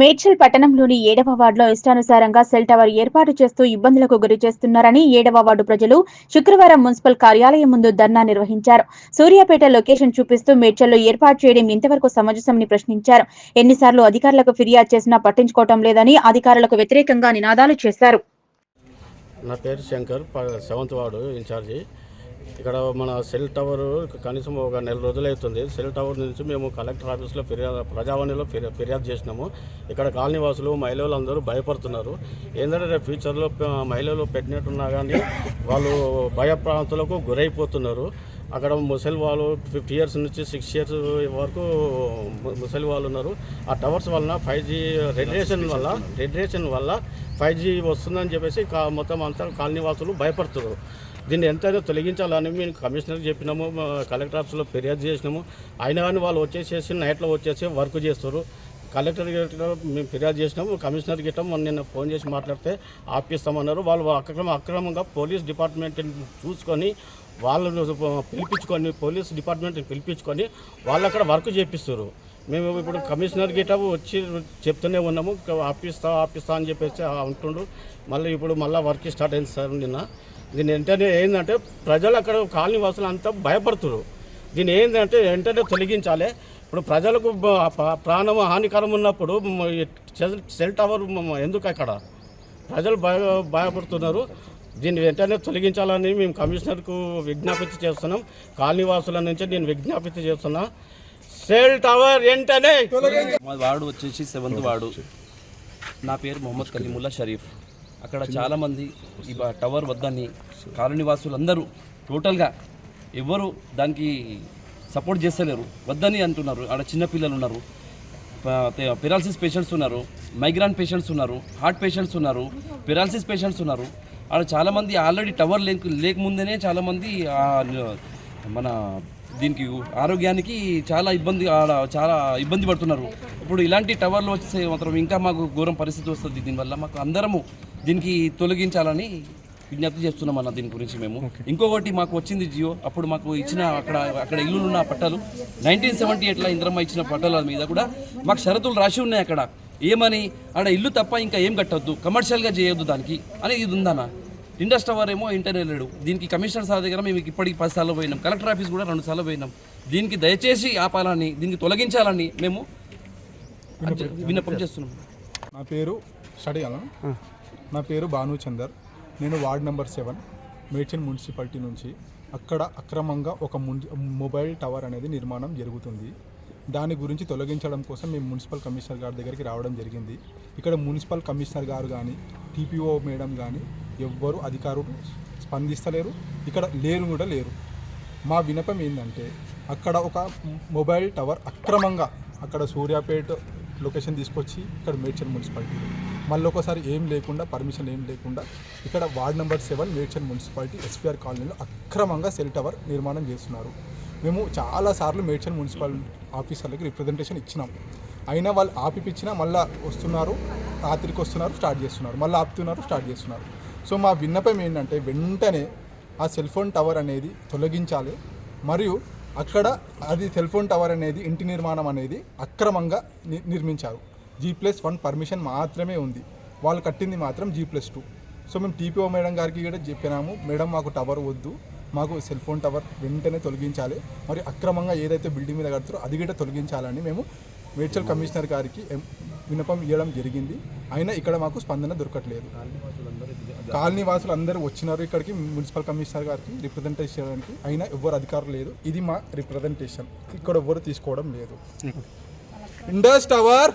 మేడ్చల్ పట్టణంలోని ఏడవ వార్డులో ఇష్టానుసారంగా సెల్ టవర్ ఏర్పాటు చేస్తూ ఇబ్బందులకు గురి చేస్తున్నారని ఏడవ వార్డు ప్రజలు శుక్రవారం మున్సిపల్ కార్యాలయం ముందు ధర్నా నిర్వహించారు. సూర్యాపేట లొకేషన్ చూపిస్తూ మేడ్చల్లో ఏర్పాటు చేయడం ఇంతవరకు సమంజసమని ప్రశ్నించారు. ఎన్నిసార్లు అధికారులకు ఫిర్యాదు చేసినా పట్టించుకోవటం లేదని అధికారులకు వ్యతిరేకంగా నినాదాలు చేశారు. నా పేరు శంకర్ సెవెంత్ వార్డు ఇన్ఛార్జి. ఇక్కడ మన సెల్ టవర్ కనీసం ఒక నెల రోజులు అవుతుంది. సెల్ టవర్ నుంచి మేము కలెక్టర్ ఆఫీస్లో ఫిర్యాదు ప్రజావాణిలో ఫిర్యా- ఫిర్యాదు చేసినాము. ఇక్కడ కాలనీవాసులు మహిళలు అందరూ భయపడుతున్నారు. ఏంటంటే రేపు ఫ్యూచర్లో మహిళలు పెట్టినట్టున్నా కానీ వాళ్ళు భయప్రాంతులకు గురైపోతున్నారు. అక్కడ ముసలి వాళ్ళు ఫిఫ్టీ ఇయర్స్ నుంచి సిక్స్ ఇయర్స్ వరకు ముసలి వాళ్ళు ఉన్నారు. ఆ టవర్స్ వలన ఫైవ్ జీ రేడియేషన్ వల్ల రేడియేషన్ వల్ల ఫైవ్ జీ వస్తుందని చెప్పేసి కా- మొత్తం అంతా కాలనీవాసులు భయపడుతున్నారు. దీన్ని ఎంతైనా తొలగించాలని మేము కమిషనర్ చెప్పినాము కలెక్టర్ ఆఫీస్లో ఫిర్యాదు చేసినాము. అయినా కానీ వాళ్ళు వచ్చేసేసి నైట్లో వచ్చేసి వర్క్ చేస్తారు. కలెక్టర్ గిట్ల మేము ఫిర్యాదు చేసినాము కమిషనర్ గిట్ట మొన్న నిన్న ఫోన్ చేసి మాట్లాడితే ఆపిస్తామన్నారు. వాళ్ళు అక్రమ అక్రమంగా పోలీస్ డిపార్ట్మెంట్ని చూసుకొని వాళ్ళను పిలిపించుకొని పోలీస్ డిపార్ట్మెంట్ని పిలిపించుకొని వాళ్ళు అక్కడ వర్క్ చేపిస్తారు. మేము ఇప్పుడు కమిషనర్ గిట్ట వచ్చి చెప్తూనే ఉన్నాము. ఆపిస్తా ఆపిస్తా అని చెప్పేసి అంటుండ్రు మళ్ళీ ఇప్పుడు మళ్ళీ వర్క్ స్టార్ట్ అయింది సార్ నిన్న. దీని వెంటనే ఏంటంటే ప్రజలు అక్కడ కాలనీ వాసులు అంతా భయపడుతున్నారు దీని ఏంటంటే వెంటనే తొలగించాలి. ఇప్పుడు ప్రజలకు ప్రాణం హానికరం ఉన్నప్పుడు సెల్ టవర్ ఎందుకు అక్కడ? ప్రజలు భయ భయపడుతున్నారు. దీన్ని వెంటనే తొలగించాలని మేము కమిషనర్కు విజ్ఞాప్తి చేస్తున్నాం. కాలనీ వాసుల నుంచి నేను విజ్ఞాప్తి చేస్తున్నా. సెల్ టవర్ వెంటనే. మా వార్డు వచ్చేసి సెవెంత్ వార్డు నా పేరు మొహమ్మద్ కలీముల్లా షరీఫ్. అక్కడ చాలామంది ఈ బ- టవర్ వద్దని కాలనీ వాసులందరూ టోటల్గా ఎవ్వరు దానికి సపోర్ట్ చేస్తలేరు. వద్దని అంటున్నారు. ఆడ చిన్నపిల్లలు ఉన్నారు. పెరాలసిస్ పేషెంట్స్ ఉన్నారు. మైగ్రాన్ పేషెంట్స్ ఉన్నారు. హార్ట్ పేషెంట్స్ ఉన్నారు. పెరాలసిస్ పేషెంట్స్ ఉన్నారు. ఆడ చాలామంది ఆల్రెడీ టవర్ లేక లేకముందేనే చాలామంది ఆ, మన దీనికి ఆరోగ్యానికి చాలా ఇబ్బంది చాలా ఇబ్బంది పడుతున్నారు. ఇప్పుడు ఇలాంటి టవర్లు వచ్చే మాత్రం ఇంకా మాకు ఘోరం పరిస్థితి వస్తుంది. దీనివల్ల మాకు అందరము దీనికి తొలగించాలని విజ్ఞప్తి చేస్తున్నాం అన్న దీని గురించి మేము. ఇంకొకటి మాకు వచ్చింది జియో. అప్పుడు మాకు ఇచ్చిన అక్కడ అక్కడ ఇల్లులు ఉన్న పట్టాలు నైన్టీన్ సెవెంటీ ఎయిట్లో ఇంద్రమ్మ ఇచ్చిన పట్టాల మీద కూడా మాకు షరతులు రాసి ఉన్నాయి అక్కడ. ఏమని ఆడ ఇల్లు తప్ప ఇంకా ఏం కట్టొద్దు కమర్షియల్గా చేయొద్దు దానికి అని ఇది ఉందన్న. ఇండస్ టవర్ ఏమో ఇంటర్నెట్ లేడు దీనికి కమిషనర్ సార్ దగ్గర మేము ఇప్పటికి పది సార్లు పోయినాం. కలెక్టర్ ఆఫీస్ కూడా రెండు సార్లు పోయినాం. దీనికి దయచేసి ఆపాలని దీనికి తొలగించాలని మేము విన్నపం చేస్తున్నాం. నా పేరు స్టడీ నా పేరు భాను చందర్. నేను ward number seven Medchal municipality నుంచి. అక్కడ అక్రమంగా ఒక మొబైల్ టవర్ అనేది నిర్మాణం జరుగుతుంది. దాని గురించి తొలగించడం కోసం మేము మున్సిపల్ కమిషనర్ గారి దగ్గరికి రావడం జరిగింది. ఇక్కడ మున్సిపల్ కమిషనర్ గారు కానీ టీపీఓ మేడం కానీ ఎవ్వరు అధికారులు స్పందిస్తలేరు. ఇక్కడ లేరు కూడా లేరు. మా వినపం ఏంటంటే అక్కడ ఒక మొబైల్ టవర్ అక్రమంగా అక్కడ సూర్యాపేట లొకేషన్ తీసుకొచ్చి ఇక్కడ మేడ్చల్ మున్సిపాలిటీ. మళ్ళీ ఒకసారి ఏం లేకుండా పర్మిషన్ ఏం లేకుండా ఇక్కడ ward number seven Medchal municipality SPR కాలనీలో అక్రమంగా సెల్ టవర్ నిర్మాణం చేస్తున్నారు. మేము చాలాసార్లు మేడ్చల్ మున్సిపల్ ఆఫీసర్లకి రిప్రజెంటేషన్ ఇచ్చినాం. అయినా వాళ్ళు ఆపిపించినా మళ్ళీ వస్తున్నారు రాత్రికి వస్తున్నారు స్టార్ట్ చేస్తున్నారు. మళ్ళీ ఆపుతున్నారు స్టార్ట్ చేస్తున్నారు. సో మా విన్నపం ఏంటంటే వెంటనే ఆ సెల్ ఫోన్ టవర్ అనేది తొలగించాలి. మరియు అక్కడ అది సెల్ ఫోన్ టవర్ అనేది ఇంటి నిర్మాణం అనేది అక్రమంగా ని- నిర్మించారు. జీ ప్లస్ వన్ పర్మిషన్ మాత్రమే ఉంది. వాళ్ళు కట్టింది మాత్రం జీ ప్లస్ టూ. సో మేము టీపీఓ మేడం గారికి కూడా చెప్పినాము మేడం మాకు టవర్ వద్దు. మాకు సెల్ ఫోన్ టవర్ వెంటనే తొలగించాలి. మరి అక్రమంగా ఏదైతే బిల్డింగ్ మీద కడతారో అది కూడా తొలగించాలని మేము మేడ్చల్ కమిషనర్ గారికి విన్నపం ఇవ్వడం జరిగింది. అయినా ఇక్కడ మాకు స్పందన దొరకట్లేదు. కాలనీ వాసులు అందరూ వచ్చినారు ఇక్కడికి మున్సిపల్ కమిషనర్ గారికి రిప్రజెంటేషన్ చేయడానికి. అయినా ఎవ్వరు అధికారులు లేదు. ఇది మా రిప్రజెంటేషన్ ఇక్కడ ఎవ్వరు తీసుకోవడం లేదు. Indus tower